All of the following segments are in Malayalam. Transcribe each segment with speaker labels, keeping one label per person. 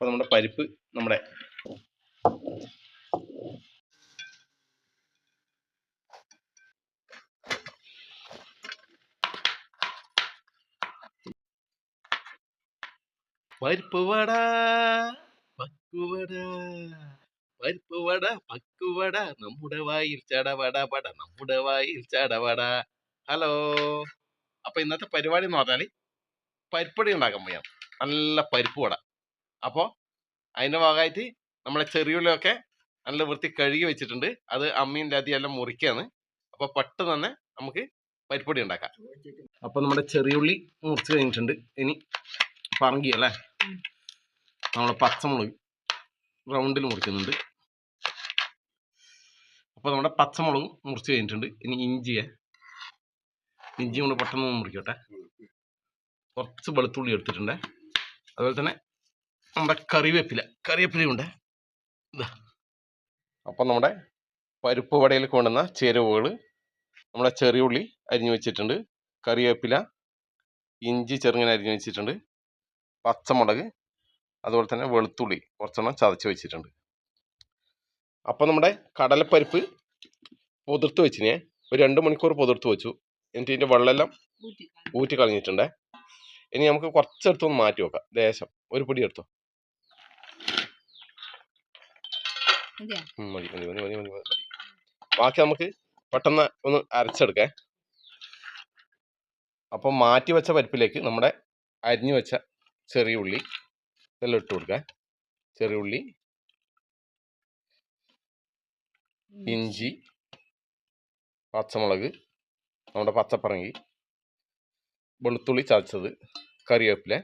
Speaker 1: അപ്പോൾ നമ്മുടെ പരിപ്പ് നമ്മുടെ പരിപ്പ് വട പക്കുവട പരിപ്പ് വട പക്കുവട നമ്മുടെ വായിൽ ചടവട പട നമ്മുടെ വായിൽ ചടവട ഹലോ. അപ്പൊ ഇന്നത്തെ പരിപാടി എന്ന് പറഞ്ഞാൽ പരിപ്പടി ഉണ്ടാക്കാൻ പോയാണ് നല്ല പരിപ്പ് വട. അപ്പോൾ അതിന്റെ ഭാഗമായിട്ട് നമ്മളെ ചെറിയുള്ളിയൊക്കെ നല്ല വൃത്തി കഴുകി വെച്ചിട്ടുണ്ട്. അത് അമ്മയും രാതിയും എല്ലാം അപ്പോൾ പെട്ടെന്ന് തന്നെ നമുക്ക് പരിപ്പൊടി ഉണ്ടാക്കാം. അപ്പോൾ നമ്മുടെ ചെറിയുള്ളി മുറിച്ച് കഴിഞ്ഞിട്ടുണ്ട്. ഇനി പറങ്കി അല്ലേ? നമ്മളെ പച്ചമുളക് റൗണ്ടിൽ മുറിക്കുന്നുണ്ട്. അപ്പോൾ നമ്മുടെ പച്ചമുളകും മുറിച്ച് കഴിഞ്ഞിട്ടുണ്ട്. ഇനി ഇഞ്ചിയെ ഇഞ്ചി കൊണ്ട് പെട്ടെന്ന് മുറിക്കട്ടെ. കുറച്ച് വെളുത്തുള്ളി എടുത്തിട്ടുണ്ട്. അതുപോലെ തന്നെ നമ്മുടെ കറിവേപ്പില. കറിവേപ്പിലയുണ്ട് ഇതാ അപ്പം നമ്മുടെ പരിപ്പ് വടയിൽ കൊണ്ടുവന്ന ചേരുവകൾ നമ്മുടെ ചെറിയ ഉള്ളി അരിഞ്ഞു വെച്ചിട്ടുണ്ട്. കറിവേപ്പില ഇഞ്ചി ചെറുങ്ങനെ അരിഞ്ഞു വെച്ചിട്ടുണ്ട്. പച്ചമുളക് അതുപോലെ തന്നെ വെളുത്തുള്ളി കുറച്ചെണ്ണം ചതച്ച് വെച്ചിട്ടുണ്ട്. അപ്പോൾ നമ്മുടെ കടലപ്പരിപ്പ് പൊതിർത്ത് വെച്ചിനെ. ഒരു രണ്ട് മണിക്കൂർ പൊതിർത്ത് വെച്ചു. എന്നിട്ട് ഇതിന്റെ വെള്ളമെല്ലാം ഊറ്റി കളഞ്ഞിട്ടുണ്ട് ഇനി നമുക്ക് കുറച്ചെടുത്തൊന്ന് മാറ്റി വെക്കാം. ദേശം ഒരു പിടി എടുത്തോ
Speaker 2: മതിയോ?
Speaker 1: ഉം, മതി മതി മതി മതി മതി മതി. ബാക്കി നമുക്ക് പെട്ടെന്ന് ഒന്ന് അരച്ചെടുക്കാം. അപ്പം മാറ്റി വെച്ച പരിപ്പിലേക്ക് നമ്മുടെ അരിഞ്ഞു വെച്ച ചെറിയ ഉള്ളി ഇതെല്ലാം ഇട്ട് കൊടുക്കാം. ചെറിയ ഉള്ളി ഇഞ്ചി പച്ചമുളക് നമ്മുടെ പച്ചപ്പറങ്ങി വെളുത്തുള്ളി ചതച്ചത് കറിവേപ്പില.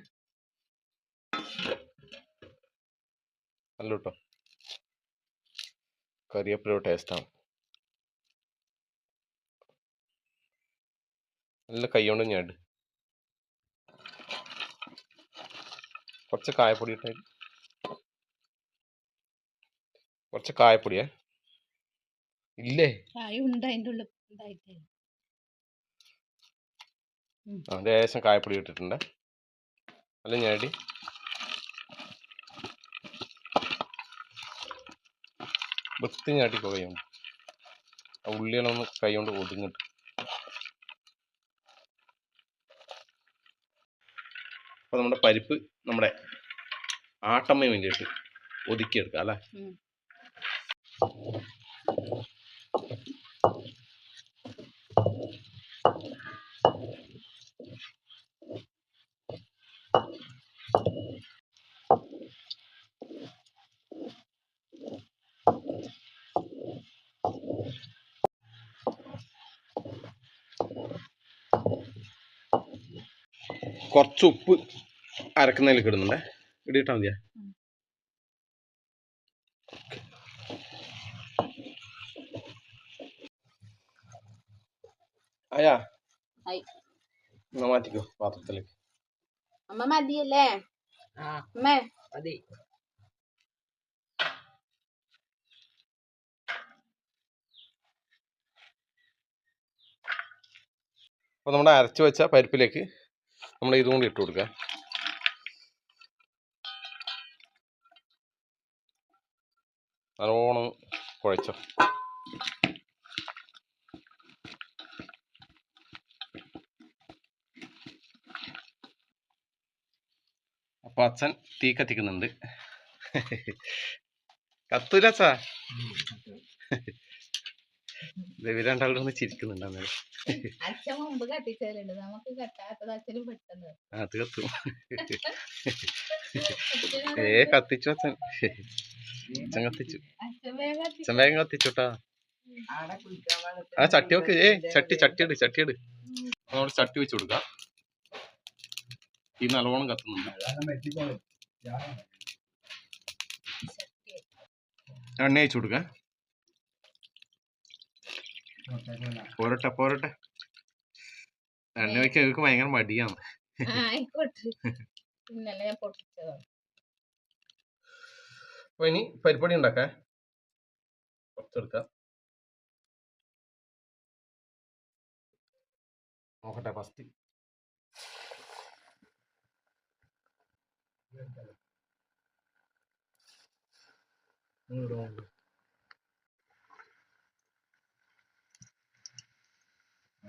Speaker 1: നല്ല കേട്ടോ കറിവേപ്പില ടേസ്റ്റാണ് നല്ല കൈ കൊണ്ട് ഞാട് കുറച്ച് കായപ്പൊടി ഇട്ടേ കുറച്ച് കായപ്പൊടിയേ ഇല്ലേ ലേശം കായപ്പൊടി ഇട്ടിട്ടുണ്ട്. അല്ല ഞാടി വൃത്തി ഞാട്ടിക്കോ കൈ കൊണ്ട് ആ ഉള്ളികളൊന്ന് കൈ കൊണ്ട് ഒതുങ്ങിട്ട്. അപ്പൊ നമ്മുടെ പരിപ്പ് നമ്മുടെ ആട്ടമ്മ വേണ്ടിയിട്ട് ഒതുക്കിയെടുക്കാം അല്ലേ? കുറച്ച് ഉപ്പ് അരക്കുന്നതിൽ ഇടുന്നുണ്ടേ. ഇടിയിട്ടാൽ മതിയാ. അയാ. എന്നാ മാറ്റിക്കോ പാത്രത്തിലേക്ക്.
Speaker 2: അമ്മ മതിയല്ലേ? അമ്മേ.
Speaker 3: മതി.
Speaker 1: അപ്പോൾ നമ്മുടെ അരച്ച് വെച്ച പരിപ്പിലേക്ക് നമ്മൾ ഇതും കൂടി ഇട്ട് കൊടുക്കുക നല്ലോണം കുഴച്ചോ? അപ്പോൾ അച്ഛൻ തീ കത്തിക്കുന്നുണ്ട്. കത്തൂല അച്ഛാ. ഇവർ രണ്ടാളും ഒന്ന് ചിരിക്കുന്നുണ്ട് അന്നേരം.
Speaker 2: അച്ഛൻ മുമ്പ് കത്തിച്ചവരുണ്ട്. നമുക്ക് കത്താത്തത് അച്ഛനും പെട്ടെന്ന്
Speaker 1: ആ, അത് കത്തും. ഏ കത്തിച്ചു അച്ഛൻ. അച്ഛൻ കത്തിച്ചു.
Speaker 2: അച്ഛൻ വേഗം
Speaker 1: കത്തിച്ചുട്ടാ ആ ചട്ടി ഒക്കെ ഏ ചട്ടി ചട്ടി ഇട് ചട്ടി ഇട്. നമ്മുടെ ചട്ടി വെച്ച് കൊടുക്കാം. ഈ നല്ലോണം കത്തുന്നുണ്ട്. എണ്ണ അയച്ചു കൊടുക്കാം. പോരട്ടെ പോരട്ടെ. എണ്ണ വെക്കാൻ ഇവർക്ക് ഭയങ്കര മടിയാണ്.
Speaker 2: ആ, ആയിക്കോട്ടെ. ഇന്നലെ ഞാൻ പൊട്ടിച്ചതാണ്.
Speaker 1: അപ്പൊ ഇനി പരിപ്പൊടി ഉണ്ടാക്കാ കുറച്ചെടുക്കാം നോക്കട്ടെ ഫസ്റ്റ് നിറച്ചിടാം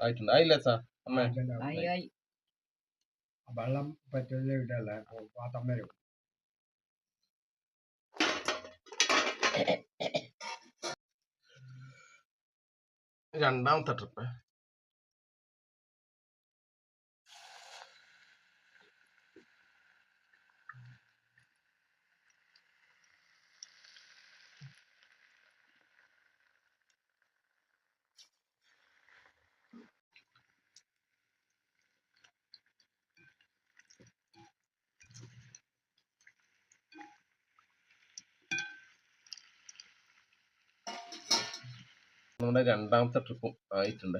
Speaker 1: ആയിട്ടുണ്ട്. ആയില്ല സാർ അമ്മേ.
Speaker 4: വെള്ളം പറ്റുന്ന ഇടല്ല പാത്രം വരും
Speaker 1: രണ്ടാമത്തെ ട്രിപ്പ് നമ്മുടെ രണ്ടാമത്തെ ട്രിപ്പും ആയിട്ടുണ്ട്.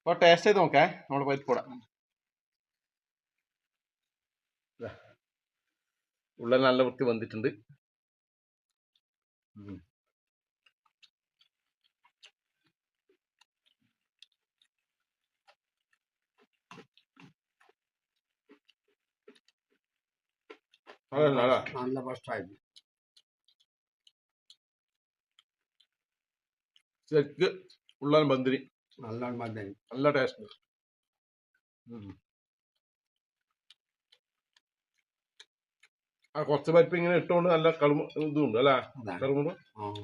Speaker 1: അപ്പോൾ ടേസ്റ്റ് ചെയ്ത് നോക്കേ പോയിട്ട് പരിപ്പൂട ഉള്ള നല്ല വൃത്തി വന്നിട്ടുണ്ട്. ഉം. അതെ അതെ
Speaker 4: നല്ല ഫസ്റ്റായി
Speaker 1: ശരിക്ക് ഉള്ളൻ ബന്തിരി
Speaker 4: നല്ല മതി
Speaker 1: നല്ല ആ കുറച്ച് പരിപ്പ് ഇങ്ങനെ ഇട്ടുകൊണ്ട് നല്ല കളുമ ഇതുണ്ട് അല്ലേ? കറുമുണ്ട്
Speaker 4: അമ്മീമ്മ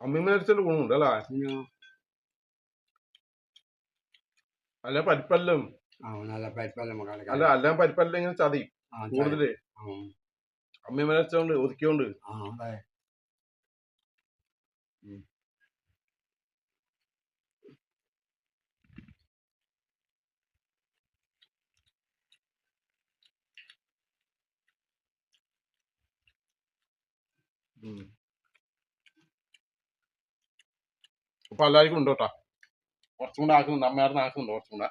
Speaker 1: അമ്മിമ അരിച്ചതിന്റെ ഗുണമുണ്ട് അല്ലേ? അല്ല പരിപ്പല്ലും. അല്ല അല്ല പരിപ്പല്ല ഇങ്ങനെ ചതി കൂടുതൽ. അമ്മിമ അരച്ചോണ്ട് ഒതുക്കിയോണ്ട്. അപ്പൊ എല്ലാവർക്കും ഉണ്ട് കേട്ടോ. കുറച്ചും കൂടെ ആക്കുന്നുണ്ട്. അമ്മയായിരുന്നു ആക്കുന്നുണ്ട് കുറച്ചും കൂടെ.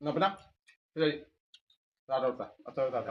Speaker 1: എന്നാ പിന്നെ ശരി. താഴോട്ടാ അത്ര താത്ത